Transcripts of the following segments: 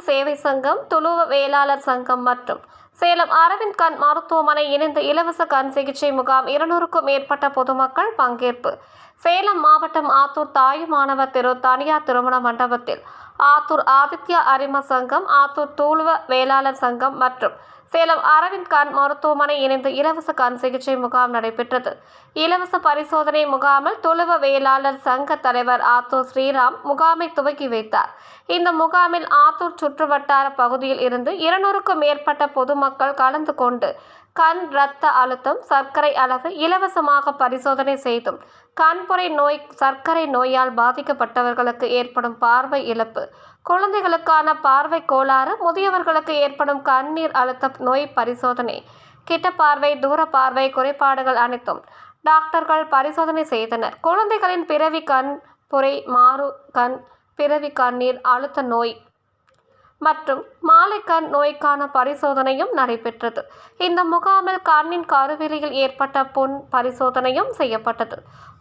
சேவை சங்கம் துளுவ வேளாளர் சங்கம் மற்றும் சேலம் அரவிந்த் கண் மருத்துவமனை இணைந்து இலவச கண் சிகிச்சை முகாம் இருநூறுக்கும் மேற்பட்ட பொதுமக்கள் பங்கேற்பு. சேலம் மாவட்டம் ஆத்தூர் தாயுமானவர் திரு தனியார் திருமண மண்டபத்தில் ஆத்தூர் ஆதித்யா அரிம சங்கம் ஆத்தூர் தூளுவ வேளாளர் சங்கம் மற்றும் சேலம் அரவிந்த் கண் மருத்துவமனை இணைந்து இலவச கண் சிகிச்சை முகாம் நடைபெற்றது. இலவச பரிசோதனை முகாமில் துளுவ வேளாளர் சங்க தலைவர் ஆத்தூர் ஸ்ரீராம் முகாமை துவக்கி வைத்தார். இந்த முகாமில் ஆத்தூர் சுற்றுவட்டார பகுதியில் இருந்து இருநூறுக்கும் மேற்பட்ட பொதுமக்கள் பொதுமக்கள் கலந்து கொண்டு கண் இரத்த அழுத்தம் சர்க்கரை அளவு இலவசமாக பரிசோதனை செய்தும் கண்புரை நோய் சர்க்கரை நோயால் பாதிக்கப்பட்டவர்களுக்கு ஏற்படும் பார்வை இழப்பு குழந்தைகளுக்கான பார்வை கோளாறு முதியவர்களுக்கு ஏற்படும் கண்ணீர் அழுத்த நோய் பரிசோதனை கிட்ட பார்வை தூர பார்வை குறைபாடுகள் அனைத்தும் டாக்டர்கள் பரிசோதனை செய்தனர். குழந்தைகளின் பிறவி கண் புரை மாறு கண் பிறவி கண்ணீர் அழுத்த நோய் மற்றும் மாலைக்கண் நோய்க்கான பரிசோதனையும் நடைபெற்றது. இந்த முகாமில் கண்ணின் கருவிலியில் ஏற்பட்ட புண் பரிசோதனையும் செய்யப்பட்டது.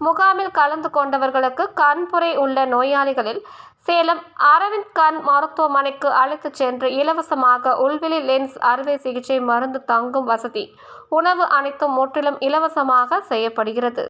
முகாமில் கலந்து கொண்டவர்களுக்கு கண்புரை உள்ள நோயாளிகளில் சேலம் அரவிந்த் கண் மருத்துவமனைக்கு அழைத்துச் சென்று இலவசமாக உள்வெளி லென்ஸ் அறுவை சிகிச்சை மருந்து தங்கும் வசதி உணவு அனைத்தும் முற்றிலும் இலவசமாக செய்யப்படுகிறது.